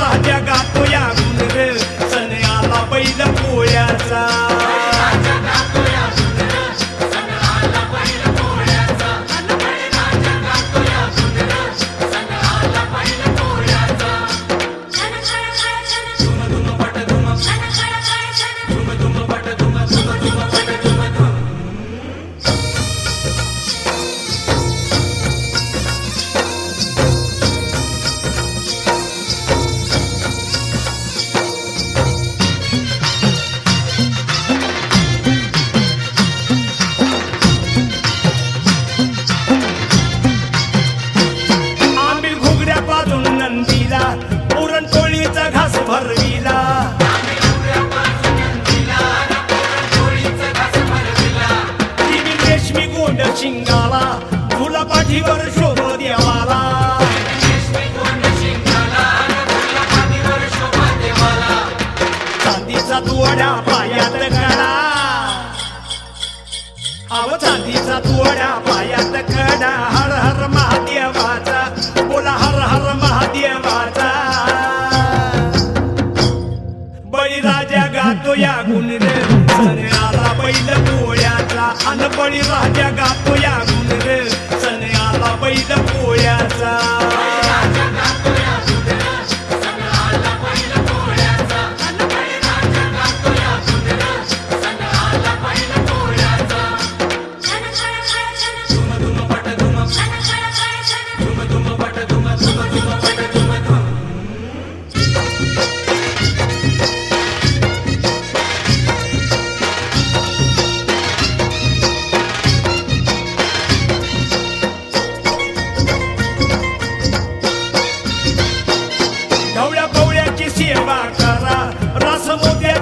राजा गातो या गुण रे सन्याला बैल पोळ्याचा. राजा गातो या गुण सन्याला बैल पोळ्याचा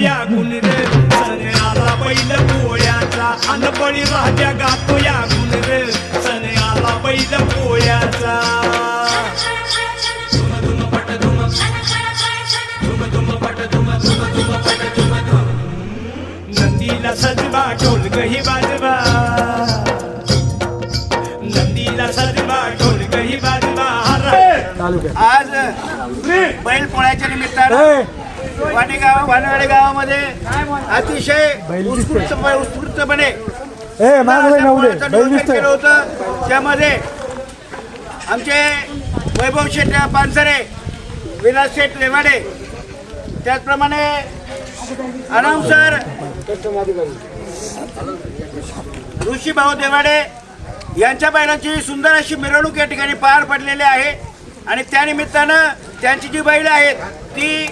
या गुण रे सन्याला बैल पोळ्याचा. अन बळीराजा गातो या गुण रे सन्याला बैल पोळ्याचा. नंदीला सजवा ढोलक ही वाजवा. नंदीला सजवा ढोलक ही वाजवा. हर. आज बैल पोळ्याच्या निमित्तानं वाणी गाव वानवाडे गावामध्ये अतिशय उत्स्फूर्त उत्स्फूर्तपणे केलं होतं. त्यामध्ये आमचे वैभव शेठ पानसरे विलास शेठ रेवाडे त्याचप्रमाणे अनाउन्सर ऋषी भाऊ देवाडे यांच्या बैलाची सुंदर अशी मिरवणूक या ठिकाणी पार पडलेली आहे. आणि त्यानिमित्तानं त्यांची जी बैल आहेत ती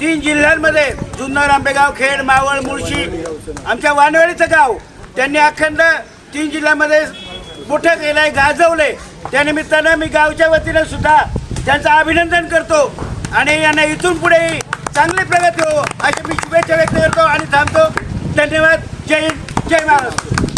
तीन जिल्ह्यांमध्ये जुन्नर आंबेगाव खेड मावळ मुळशी आमच्या वानवळीचं गाव. त्यांनी अखंड तीन जिल्ह्यामध्ये मोठं केलं आहे गाजवले त्यानिमित्तानं मी गावच्या वतीनं सुद्धा त्यांचं अभिनंदन करतो आणि यांना इथून पुढेही चांगली प्रगती हो अशी मी शुभेच्छा व्यक्त करतो आणि थांबतो. धन्यवाद. जय हिंद. जय महाराष्ट्र.